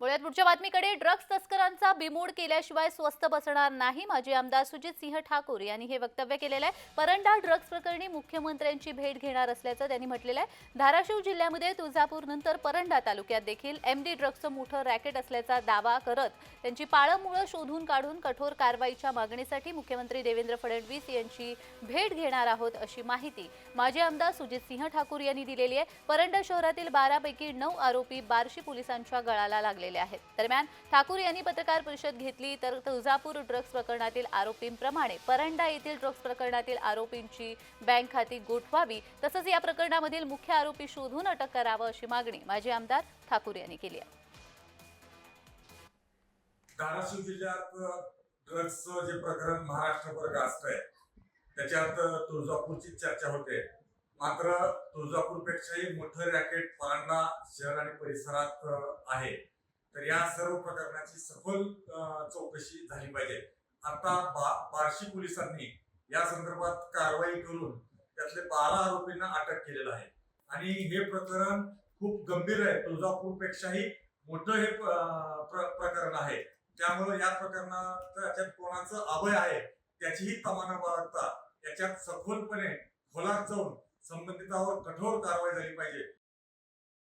बोलूयात पुढच्या बातमीकडे. ड्रग्ज तस्करांचा बिमोड केल्याशिवाय स्वस्त बसणार नाही माजी आमदार सुजित सिंह ठाकूर यांनी हे वक्तव्य केलेलं आहे. परंडा ड्रग्ज प्रकरणी मुख्यमंत्र्यांची भेट घेणार असल्याचं त्यांनी म्हटलेलं आहे. धाराशिव जिल्ह्यामध्ये तुळजापूर नंतर परंडा तालुक्यात देखील एम डी ड्रग्जचं मोठं रॅकेट असल्याचा दावा करत त्यांची पाळंमुळं शोधून काढून कठोर कारवाईच्या मागणीसाठी मुख्यमंत्री देवेंद्र फडणवीस यांची भेट घेणार आहोत अशी माहिती माजी आमदार सुजित सिंह ठाकूर यांनी दिलेली आहे. परंडा शहरातील बारापैकी नऊ आरोपी बार्शी पोलिसांच्या गळाला लागले आलेले आहेत. दरम्यान ठाकूर यांनी पत्रकार परिषद घेतली तर तुळजापूर ड्रग्ज प्रकरणातील आरोपींप्रमाणे परंडा येथील ड्रग्ज प्रकरणातील आरोपींची बँक खाती गोठवावी तसंच या प्रकरणामधील मुख्य आरोपी शोधून अटक करावं अशी मागणी माजी आमदार ठाकूर यांनी केली आहे. धाराशिव जिल्ह्यात ड्रग्सचं जे प्रकरण महाराष्ट्रभर गाजतंय त्याच्यात तुळजापूरची चर्चा होते. मात्र तुळजापूरपेक्षाही मोठं रॅकेट परांडा शहर आणि परिसरात आहे. तर या सर्व प्रकरणाची सखोल चौकशी झाली पाहिजे. आता बा बार्शी पोलिसांनी या संदर्भात कारवाई करून त्यातले बारा आरोपींना अटक केलेलं आहे. आणि हे प्रकरण खूप गंभीर आहे. तुळजापूरपेक्षाही मोठं हे प्र- प्रकरण आहे. त्यामुळे या प्रकरणात त्याच्यात कोणाचं अभय आहे त्याचीही तमाना बाळगता याच्यात सखोलपणे खोलात जाऊन संबंधितावर कठोर कारवाई झाली पाहिजे.